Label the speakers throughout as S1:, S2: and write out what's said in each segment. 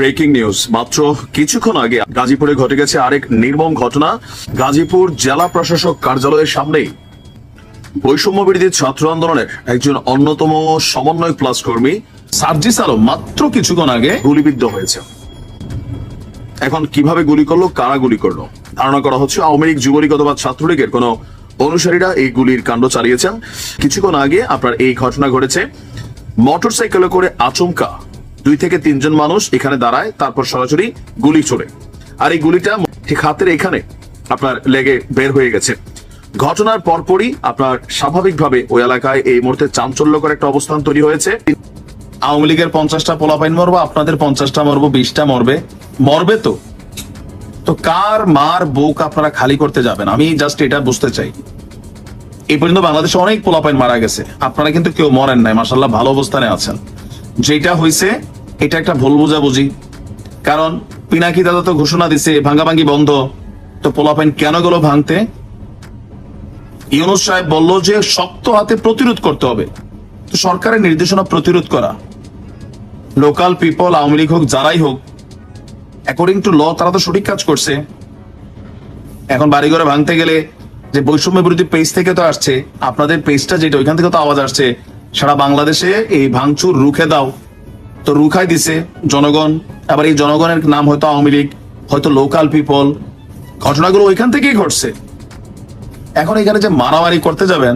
S1: Breaking news. মাত্র কিছুক্ষণ আগে গাজীপুরে ঘটে গেছে আরেক নির্মম ঘটনা। গাজীপুর জেলা প্রশাসক কার্যালয়ের সামনেই। বৈষম্য বিরোধী ছাত্র আন্দোলনের একজন অন্যতম সমন্বয় প্লাস কর্মী, সার্জিস আলম, মাত্র কিছুক্ষণ আগে গুলিবিদ্ধ হয়েছে। এখন কীভাবে গুলি করল, কারা গুলি করল? ধারণা করা হচ্ছে আওয়ামী লীগ যুবলীগ অথবা ছাত্রলীগের কোন অনুসারীরা এই গুলির কাণ্ড চালিয়েছেন। কিছুক্ষণ আগে আপনার এই ঘটনা ঘটেছে। মোটর সাইকেলে করে আচমকা দুই থেকে তিনজন মানুষ এখানে দাঁড়ায়, তারপর সরাসরি গুলি চলে আর এই গুলিটা ঠিক হাতের এখানে আপনার লেগে বের হয়ে গেছে। ঘটনার পরপরই আপনার স্বাভাবিকভাবে ওই এলাকায় এই মুহূর্তে চাঞ্চল্যকর একটা অবস্থান তৈরি হয়েছে।
S2: আওয়ামী লীগের পঞ্চাশটা পোলাপাইন মরবো, আপনাদের পঞ্চাশটা মরবো, বিশটা মরবে। মরবে তো? তো কার মার বুক আপনারা খালি করতে যাবেন? আমি জাস্ট এটা বুঝতে চাই। এই পর্যন্ত বাংলাদেশে অনেক পোলাপাইন মারা গেছে। আপনারা কিন্তু কেউ মরেন নাই মাসাল্লাহ ভালো অবস্থানে আছেন। যেটা হয়েছে এটা একটা ভুল বোঝাবুঝি। কারণ পিনাকি দাদা তো ঘোষণা দিছে ভাঙ্গাভাঙ্গি বন্ধ। তো পোলাপাইন কেন গেল ভাঙতে? ইউনুস সাহেব বলল যে শক্ত হাতে প্রতিরোধ করতে হবে। তো সরকারের নির্দেশনা প্রতিরোধ করা। লোকাল পিপল, আওয়ামী লীগ হোক, যারাই হোক অ্যাকর্ডিং টু ল তারা তো সঠিক কাজ করছে। এখন বাড়িঘরে ভাঙতে গেলে যে বৈষম্য বিরোধী পেজ থেকে তো আসছে, আপনাদের পেজটা যেটা, ওইখান থেকে তো আওয়াজ আসছে, সারা বাংলাদেশে এই ভাঙচুর রুখে দাও। তো রুখাই দিছে জনগণ। আবার এই জনগণের নাম হয়তো আওয়ামী লীগ, হয়তো লোকাল পিপল ঘটনাগুলো ওইখান থেকেই ঘটছে। এখন এখানে যে মারামারি করতে যাবেন,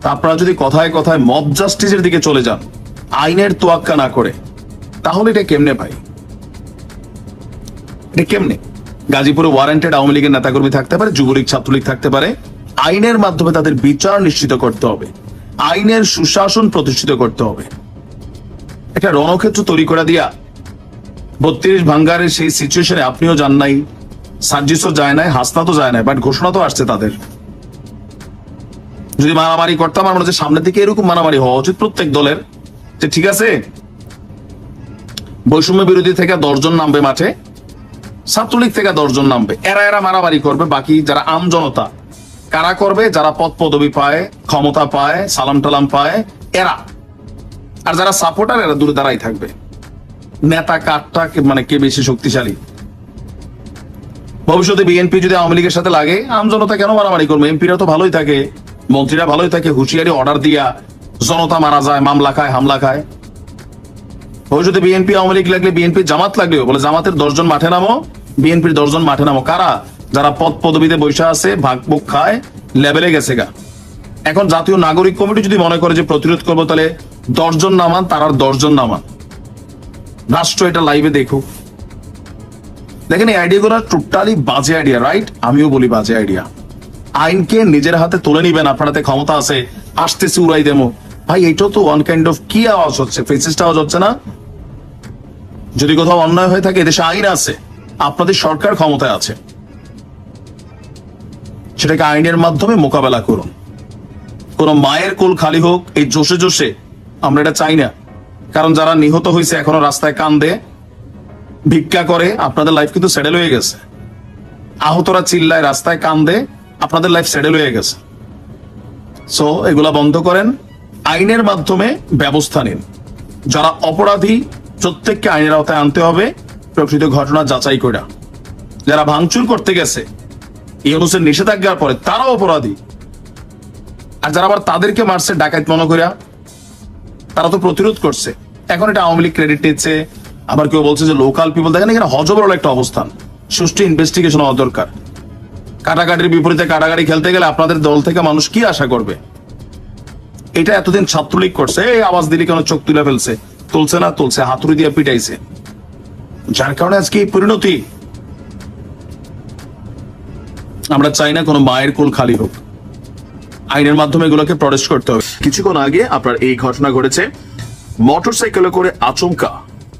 S2: তা আপনারা যদি কথায় কথায় মব জাস্টিসের দিকে চলে যান, আইনের তোয়াক্কা না করে, তাহলে এটা কেমনে ভাই? এটা কেমনে? গাজীপুরে ওয়ারেন্টেড আওয়ামী লীগের নেতাকর্মী থাকতে পারে, যুবলীগ, ছাত্রলীগ থাকতে পারে। আইনের মাধ্যমে তাদের বিচার নিশ্চিত করতে হবে। আইনের সুশাসন প্রতিষ্ঠিত করতে হবে। একটা রণক্ষেত্র তৈরি করে দিয়া বত্রিশ ভাঙ্গারের সেই সিচুয়েশনে আপনিও যান নাই, সার্জিসও যায় নাই, হাসনা তো যায় নাই বাট ঘোষণা তো আসছে তাদের। যদি মারামারি করতাম, আমার মনে হচ্ছে সামনের দিকে এরকম মারামারি হওয়া উচিত প্রত্যেক দলের। যে ঠিক আছে, বৈষম্য বিরোধী থেকে দশজন নামবে মাঠে, ছাত্রলীগ থেকে দশজন নামবে। এরা এরা মারামারি করবে, বাকি যারা আম জনতা, কারা করবে? যারা পদ পদবি পায়, ক্ষমতা পায়, সালাম টালাম পায়, এরা। আর যারা সাপোর্টার এরা দূরে দাঁড়াই থাকবে। নেতা কাঠটা কে- মানে কে বেশি শক্তিশালী? ভবিষ্যতে বিএনপি যদি আওয়ামী লীগের সাথে লাগে, আম জনতা কেন মারামারি করবে? এমপিরা তো ভালোই থাকে, মন্ত্রীরা ভালোই থাকে, হুঁশিয়ারি অর্ডার দিয়া জনতা মারা যায়, মামলা খায়, হামলা খায়। ভবিষ্যতে বিএনপি আওয়ামী লীগ লাগলে বিএনপি জামাত লাগলেও বলে, জামাতের দশজন মাঠে নামো বিএনপির দশজন মাঠে নামো। কারা? যারা পদ পদবিতে বৈশা আছে, ভাগ বুক খায় লেভেলে গেছে গা। এখন জাতীয় নাগরিক কমিটি যদি মনে করে যে প্রতিরোধ করব, তাহলে দশজন নামান তার আর দশজন নামান। রাষ্ট্র এটা লাইভে দেখুক। দেখেন, এই আইডিয়াগুলো টোটালি বাজে আইডিয়া রাইট আমিও বলি বাজে আইডিয়া আইনকে নিজের হাতে তুলে নিবেন, আপনার হাতে ক্ষমতা আছে, আসতেছি, উড়াই দেবো। ভাই, এটাও তো ওয়ান কাইন্ড অফ কি আওয়াজ হচ্ছে? ফেসিসটা আওয়াজ হচ্ছে না? যদি কোথাও অন্যায় হয়ে থাকে, এদেশে আইন আছে, আপনাদের সরকার ক্ষমতায় আছে। সেটাকে আইনের মাধ্যমে মোকাবেলা করুন। কোন মায়ের কোল খালি হোক, এই জোশে জোশে আমরা এটা চাই না। কারণ যারা নিহত হয়েছে এখনও রাস্তায় কান্দে, ভিক্ষা করে, আপনাদের লাইফ কিন্তু সেটেল হয়ে গেছে। আহতরা চিল্লায় রাস্তায় কান্দে, আপনাদের লাইফ সেটেল হয়ে গেছে। সো এগুলা বন্ধ করেন। আইনের মাধ্যমে ব্যবস্থা নিন। যারা অপরাধী, প্রত্যেককে আইনের আওতায় আনতে হবে। প্রকৃত ঘটনা যাচাই করে যারা ভাঙচুর করতে গেছে, ইউনুসের নিষেধাজ্ঞার পরে তারাও অপরাধী। আর যারা আবার তাদেরকে মারছে, ডাকাত মনে করিয়া তারা তো প্রতিরোধ করছে। এখন এটা আওয়ামী লীগ ক্রেডিট নিচ্ছে, আবার কেউ বলছে যে লোকাল পিপল দেখেন এখানে হজবরল একটা অবস্থান। সুষ্ঠু ইনভেস্টিগেশন হওয়া দরকার। কাটাকাটির বিপরীতে কাটাকাটি খেলতে গেলে আপনাদের দল থেকে মানুষ কি আশা করবে? এটা এতদিন ছাত্রলীগ করছে, এই আওয়াজ দিলে কেন চোখ তুলে ফেলছে? তুলছে না, তুলছে, হাতুড়ি দিয়ে পিটাইছে। যার কারণে আজকে এই পরিণতি। আমরা চাই না কোনো মায়ের কোল খালি হোক। আইনের মাধ্যমে এগুলোকে প্রটেস্ট করতে হবে।
S1: কিছুক্ষণ আগে আপনার এই ঘটনা ঘটেছে। মোটর সাইকেলে করে আচমকা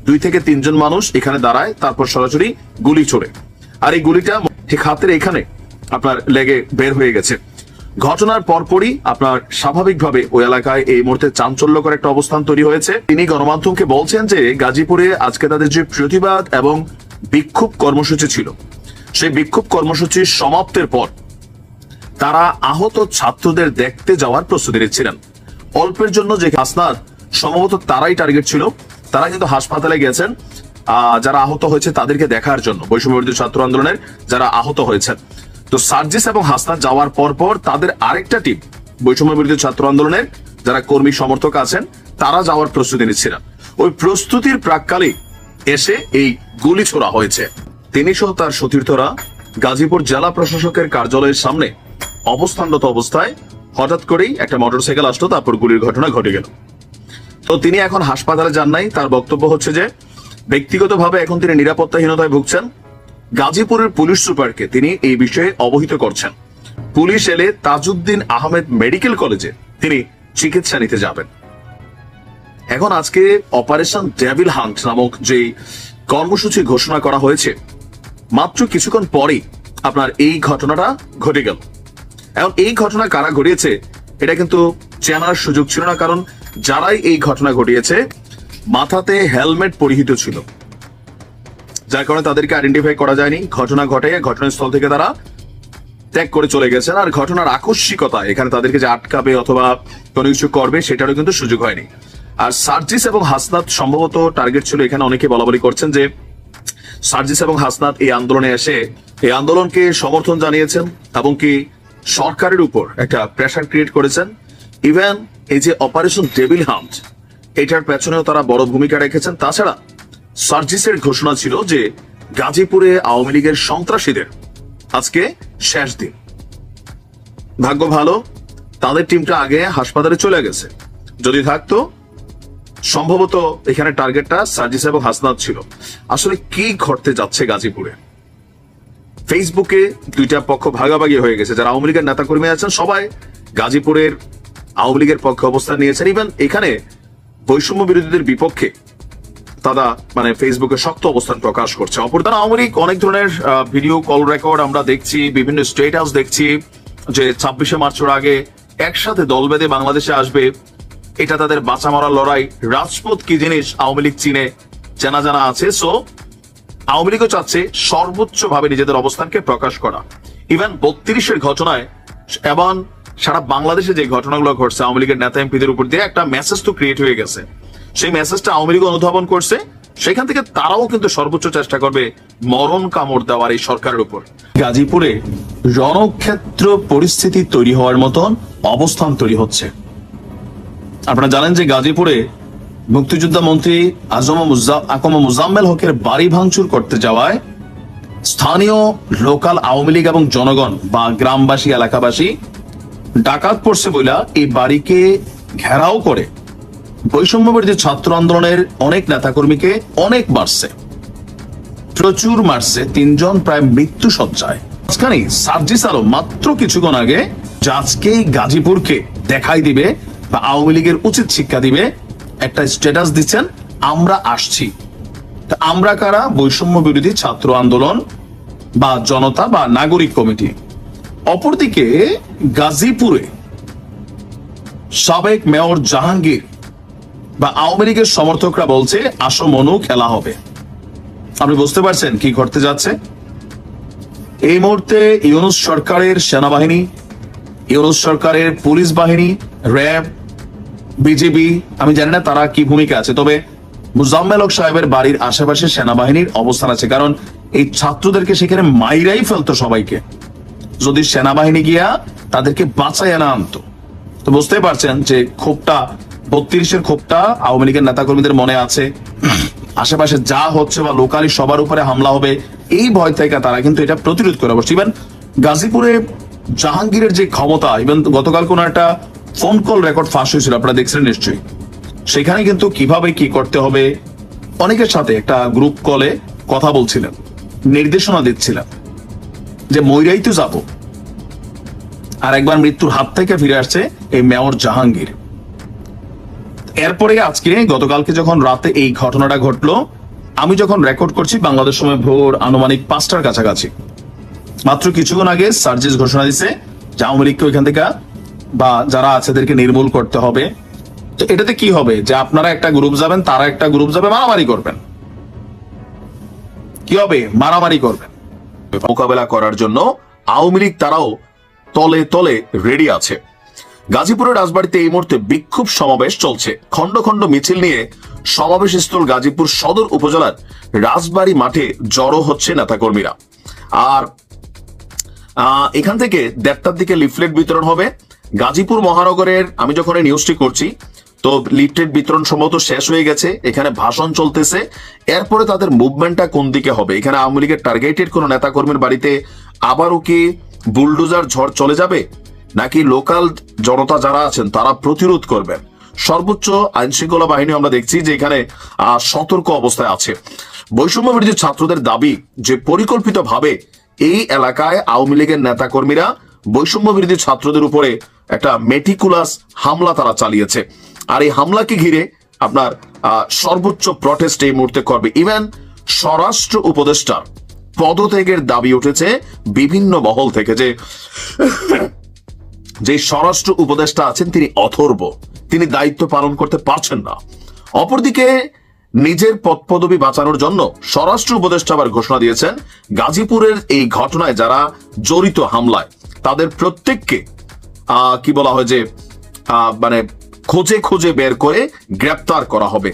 S1: দুই থেকে তিনজন মানুষ এখানে দাঁড়ায়, তারপর সরাসরি গুলি চলে আর এই গুলিটা ঠিক হাতের এখানে আপনার লেগে বের হয়ে গেছে। ঘটনার পরপরই আপনার স্বাভাবিকভাবে ওই এলাকায় এই মুহূর্তে চাঞ্চল্যকর একটা অবস্থান তৈরি হয়েছে। তিনি গণমাধ্যমকে বলছেন যে গাজীপুরে আজকে তাদের যে প্রতিবাদ এবং বিক্ষোভ কর্মসূচি ছিল, সেই বিক্ষোভ কর্মসূচির সমাপ্তের পর তারা আহত ছাত্রদের দেখতে যাওয়ার প্রস্তুতি নিচ্ছিলেন। অল্পের জন্য যে হাসনার সম্ভবত তারাই টার্গেট ছিল। তারা কিন্তু হাসপাতালে গেছেন। যারা আহত হয়েছে তাদেরকে দেখার জন্য, বৈষম্যবিরোধী ছাত্র আন্দোলনের যারা আহত হয়েছেন। তো সার্জিস এবং হাসনাত যাওয়ার পর পর তাদের আরেকটা টিম বৈষম্যবিরোধী ছাত্র আন্দোলনের যারা কর্মী সমর্থক আছেন, তারা যাওয়ার প্রস্তুতি নিচ্ছিলেন। ওই প্রস্তুতির প্রাককালে এসে এই গুলি ছোড়া হয়েছে। তিনি সহ তার সতীর্থরা গাজীপুর জেলা প্রশাসকের কার্যালয়ের সামনে অবস্থানরত অবস্থায় হঠাৎ করেই একটা মোটরসাইকেল আসলো, তারপর গুলির ঘটনা ঘটে গেল। তো তিনি এখন হাসপাতালে যান নাই। তার বক্তব্য হচ্ছে যে, ব্যক্তিগতভাবে এখন তিনি নিরাপত্তাহীনতায় ভুগছেন। গাজীপুরের পুলিশ সুপারকে তিনি এই বিষয়ে অবহিত করছেন। পুলিশ এলে তাজউদ্দিন আহমেদ মেডিকেল কলেজে তিনি চিকিৎসা নিতে যাবেন। এখন আজকে অপারেশন ডেভিল হান্ট নামক যে কর্মসূচি ঘোষণা করা হয়েছে, মাত্র কিছুক্ষণ পরেই আপনার এই ঘটনাটা ঘটে গেল। এখন এই ঘটনা কারা ঘটিয়েছে, এটা কিন্তু চেনার সুযোগ ছিল না, কারণ যারাই এই ঘটনা ঘটিয়েছে, মাথাতে হেলমেট পরিহিত ছিল। যার কারণে তাদেরকে আইডেন্টিফাই করা যায়নি, ঘটনা ঘটে, ঘটনাস্থল থেকে তারা ত্যাগ করে চলে গেছেন। আর ঘটনার আকস্মিকতা, এখানে তাদেরকে যে আটকাবে অথবা কোনো কিছু করবে, সেটারও কিন্তু সুযোগ হয়নি। আর সার্জিস এবং হাসনাত সম্ভবত টার্গেট ছিল, এখানে অনেকে বলা বলি করছেন যে, সার্জিস এবং হাসনাত এই আন্দোলনে এসে, এই আন্দোলনকে সমর্থন জানিয়েছেন, এবং কি সরকারের উপর একটা প্রেশার ক্রিয়েট করেছেন। ইভেন এই যে অপারেশন ডেভিল হান্ট এটার পেছনেও তারা বড় ভূমিকা রেখেছেন। তাছাড়া সার্জিসের ঘোষণা ছিল যে গাজীপুরে আওয়ামী লীগের সন্ত্রাসীদের আজকে শেষ দিন। ভাগ্য ভালো, তাদের টিমটা আগে হাসপাতালে চলে গেছে। যদি থাকতো, সম্ভবত এখানে টার্গেটটা সার্জিস এবং হাসনাত ছিল। আসলে কি ঘটতে যাচ্ছে গাজীপুরে? ফেসবুকে দুইটা পক্ষ ভাগাভাগি হয়ে গেছে। যারা আওয়ামী লীগের নেতাকর্মী আছেন, সবাই গাজীপুরের আওয়ামী লীগের পক্ষে অবস্থান নিয়েছেন। ইভেন এখানে বৈষম্য বিরোধীদের বিপক্ষে তারা মানে ফেসবুকে শক্ত অবস্থান প্রকাশ করছে। অপরদান আওয়ামী লীগ অনেক ধরনের ভিডিও কল রেকর্ড আমরা দেখছি, বিভিন্ন স্টেটাস দেখছি যে ছাব্বিশে মার্চের আগে একসাথে দল বেঁধে বাংলাদেশে আসবে। এটা তাদের বাঁচা মরার লড়াই। রাজপথ কি জিনিস আওয়ামী লীগ চীনে জানা জানা আছে। সো আওয়ামী লীগও চাচ্ছে সর্বোচ্চ ভাবে নিজেদের অবস্থানকে প্রকাশ করা। ইভেন বত্রিশের ঘটনায় এবং সারা বাংলাদেশে যে ঘটনাগুলো ঘটছে, আওয়ামী লীগের নেতা এমপিদের উপর দিয়ে একটা মেসেজ তো ক্রিয়েট হয়ে গেছে। সেই মেসেজটা আওয়ামী লীগ অনুধাবন করছে, সেখান থেকে তারাও কিন্তু সর্বোচ্চ চেষ্টা করবে মরণ কামড় দেওয়ার এই সরকারের উপর।
S2: গাজীপুরে রণক্ষেত্র পরিস্থিতি তৈরি হওয়ার মতন অবস্থান তৈরি হচ্ছে। আপনারা জানেন যে গাজীপুরে মুক্তিযোদ্ধা মন্ত্রী আজম আকম মুজাম্মেল হকের বাড়ি ভাঙচুর করতে যাওয়ায় স্থানীয় লোকাল আওয়ামী লীগ এবং জনগণ বা গ্রামবাসী, এলাকাবাসী ডাকাত পড়ছে বইলা এই বাড়িকে ঘেরাও করে। বৈষম্য বিরোধী ছাত্র আন্দোলনের অনেক নেতাকর্মীকে অনেক মারছে। প্রচুর মারছে, তিনজন প্রায় মৃত্যু সজ্জায়। মাঝখানে সার্জিস আলম মাত্র কিছুক্ষণ আগে যে আজকেই গাজীপুরকে দেখাই দিবে বা আওয়ামী লীগের উচিত শিক্ষা দিবে একটা স্ট্যাটাস দিচ্ছেন, আমরা আসছি। আমরা কারা? বৈষম্য বিরোধী ছাত্র আন্দোলন বা জনতা বা নাগরিক কমিটি। অপরদিকে গাজীপুরে সাবেক মেয়র জাহাঙ্গীর বা আওয়ামী লীগের সমর্থকরা বলছে, আসো মনু, খেলা হবে। আপনি বুঝতে পারছেন কি ঘটতে যাচ্ছে? এই মুহূর্তে ইউনুস সরকারের সেনাবাহিনী, ইউনুস সরকারের পুলিশ বাহিনী, র্যাব বিজেপি আমি জানি না তারা কি ভূমিকা আছে, তবে মুজাম্মেল সাহেবের বাড়ির আশেপাশে সেনাবাহিনীর অবস্থান আছে, কারণ এই ছাত্রদেরকে সেখানে মাইরাই ফেলতো সবাইকে। যদি সেনাবাহিনী গিয়া তাদেরকে বাঁচাই না আনতো। তো বুঝতেই পারছেন যে ক্ষোভটা, বত্রিশের ক্ষোভটা আওয়ামী লীগের নেতাকর্মীদের মনে আছে। আশেপাশে যা হচ্ছে বা লোকালি সবার উপরে হামলা হবে, এই ভয় থেকে তারা কিন্তু এটা প্রতিরোধ করে বসছে ইভেন গাজীপুরে জাহাঙ্গীরের যে ক্ষমতা ইভেন গতকাল কোন একটা ফোন কল রেকর্ড ফাঁস হয়েছিল, আপনারা দেখছিলেন নিশ্চয়ই। সেখানে কিন্তু কীভাবে কি করতে হবে, অনেকের সাথে একটা গ্রুপ কলে কথা বলছিলেন, নির্দেশনা দিচ্ছিলেন, যে ময়রাই তো যাব। আর একবার মৃত্যুর হাত থেকে ফিরে আসছে এই মেয়র জাহাঙ্গীর। এরপরে আজকে, গতকালকে যখন রাতে এই ঘটনাটা ঘটলো, আমি যখন রেকর্ড করছি, বাংলাদেশ সময় ভোর আনুমানিক পাঁচটার কাছাকাছি। মাত্র কিছুক্ষণ আগে সার্জিস ঘোষণা দিছে যে আওয়ামী লীগকে ওইখান থেকে বা যারা আছে, এদেরকে নির্মূল করতে হবে। তো এটাতে কি হবে? যে আপনারা একটা গ্রুপ যাবেন, তারা একটা গ্রুপ যাবে, মারামারি করবেন। কি হবে? মারামারি করবেন।
S1: মোকাবেলা করার জন্য আওয়ামী লীগ তারাও তলে তলে রেডি আছে। গাজীপুরের রাজবাড়িতে এই মুহূর্তে বিক্ষোভ সমাবেশ চলছে। খন্ড খন্ড মিছিল নিয়ে সমাবেশ স্থল গাজীপুর সদর উপজেলার রাজবাড়ি মাঠে জড়ো হচ্ছে নেতাকর্মীরা। আর এখান থেকে দেড়টার দিকে লিফলেট বিতরণ হবে। গাজীপুর মহানগরের, আমি যখন এই নিউজটি করছি, তো লিফলেট বিতরণ সম্ভবত শেষ হয়ে গেছে, এখানে ভাষণ চলতেছে। এরপরে তাদের মুভমেন্টটা কোন দিকে হবে? এখানে আওয়ামী লীগের টার্গেটেড কোন নেতাকর্মীর বাড়িতে আবারও কি বুলডোজার ঝড় চলে যাবে? নাকি লোকাল জনতা যারা আছেন, তারা প্রতিরোধ করবেন? সর্বোচ্চ আইন শৃঙ্খলা বাহিনী আমরা দেখছি যে এখানে সতর্ক অবস্থায় আছে। বৈষম্য বিরোধী ছাত্রদের দাবি যে পরিকল্পিতভাবে এই এলাকায় আওয়ামী লীগের নেতাকর্মীরা বৈষম্য বিরোধী ছাত্রদের উপরে একটা মেটিকুলাস হামলা তারা চালিয়েছে। আর এই হামলাকে ঘিরে আপনার সর্বোচ্চ প্রটেস্ট এই মুহূর্তে করবে। ইভেন স্বরাষ্ট্র উপদেষ্টার পদত্যাগের দাবি উঠেছে বিভিন্ন মহল থেকে যে যে স্বরাষ্ট্র উপদেষ্টা আছেন তিনি অথর্ব। তিনি দায়িত্ব পালন করতে পারছেন না। অপরদিকে নিজের পদ পদবি বাঁচানোর জন্য স্বরাষ্ট্র উপদেষ্টা আবার ঘোষণা দিয়েছেন, গাজীপুরের এই ঘটনায় যারা জড়িত হামলায় তাদের প্রত্যেককে কি বলা হয় যে মানে খোঁজে খোঁজে বের করে গ্রেপ্তার করা হবে।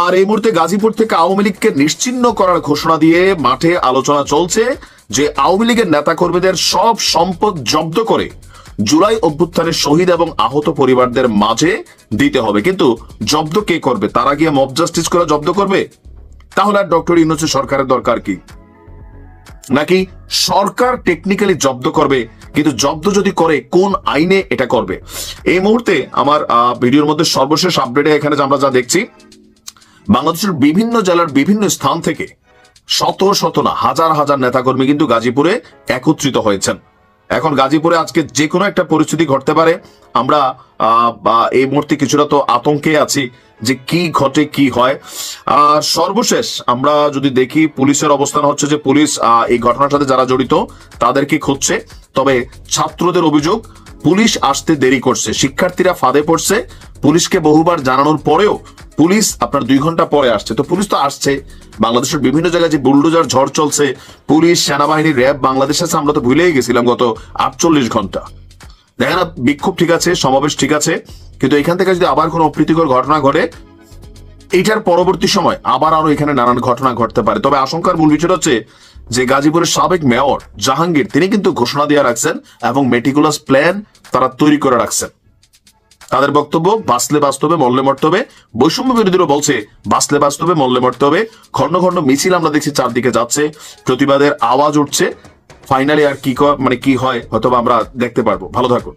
S1: আর এই মুহূর্তে গাজীপুর থেকে আওয়ামী লীগকে নিশ্চিহ্ন করার ঘোষণা দিয়ে মাঠে আলোচনা চলছে যে আওয়ামী লীগের নেতাকর্মীদের সব সম্পদ জব্দ করে জুলাই অভ্যুত্থানের শহীদ এবং আহত পরিবারদের মাঝে দিতে হবে। কিন্তু জব্দ কে করবে? তারা গিয়ে মব জাস্টিস করে জব্দ করবে? তাহলে আর ডক্টর ইউনুসের সরকারের দরকার কি? নাকি সরকার টেকনিক্যালি জব্দ করবে কিন্তু জব্দ যদি করে, কোন আইনে এটা করবে? এই মুহূর্তে আমার ভিডিওর মধ্যে সর্বশেষ আপডেটে এখানে আমরা যা দেখছি, বাংলাদেশের বিভিন্ন জেলার বিভিন্ন স্থান থেকে শত শত না, হাজার হাজার নেতাকর্মী কিন্তু গাজীপুরে একত্রিত হয়েছেন। এখন গাজীপুরে আজকে যে কোনো একটা পরিস্থিতি ঘটতে পারে। আমরা এই মুহূর্তে কিছুটা তো আতঙ্কে আছি যে কি ঘটে, কি হয়। আর সর্বশেষ আমরা যদি দেখি, পুলিশের অবস্থান হচ্ছে যে পুলিশ এই ঘটনার সাথে যারা জড়িত, তাদেরকে খুঁজছে। তবে ছাত্রদের অভিযোগ, পুলিশ আসতে দেরি করছে। শিক্ষার্থীরা ফাঁদে পড়ছে। পুলিশকে বহুবার জানানোর পরেও পুলিশ আপনার দুই ঘণ্টা পরে আসছে। তো পুলিশ তো আসছে। বাংলাদেশের বিভিন্ন জায়গায় যে বুলডোজার ঝড় চলছে, পুলিশ, সেনাবাহিনী, র্যাব বাংলাদেশ আছে আমরা তো ভুলেই গেছিলাম গত আটচল্লিশ ঘণ্টা। দেখেন বিক্ষোভ ঠিক আছে, সমাবেশ ঠিক আছে। কিন্তু এখান থেকে যদি আবার কোনো অপ্রীতিকর ঘটনা ঘটে এইটার পরবর্তী সময় আবার আরও এখানে নানান ঘটনা ঘটতে পারে। তবে আশঙ্কার মূল বিষয় হচ্ছে যে গাজীপুরের সাবেক মেয়র জাহাঙ্গীর, তিনি কিন্তু ঘোষণা দিয়ে রাখছেন এবং মেটিকুলাস প্ল্যান তারা তৈরি করে রাখছেন। তাদের বক্তব্য বাঁচলে বাস্তবে, মরলে মরতে হবে বৈষম্য বিরোধীরা বলছে বাঁচলে বাস্তবে মল্লে মরতে হবে খন্ড খন্ড মিছিল আমরা দেখছি চারদিকে যাচ্ছে। প্রতিবাদের আওয়াজ উঠছে। ফাইনালি আর কি মানে কি হয় হয়তো আমরা দেখতে পারব। ভালো থাকুন।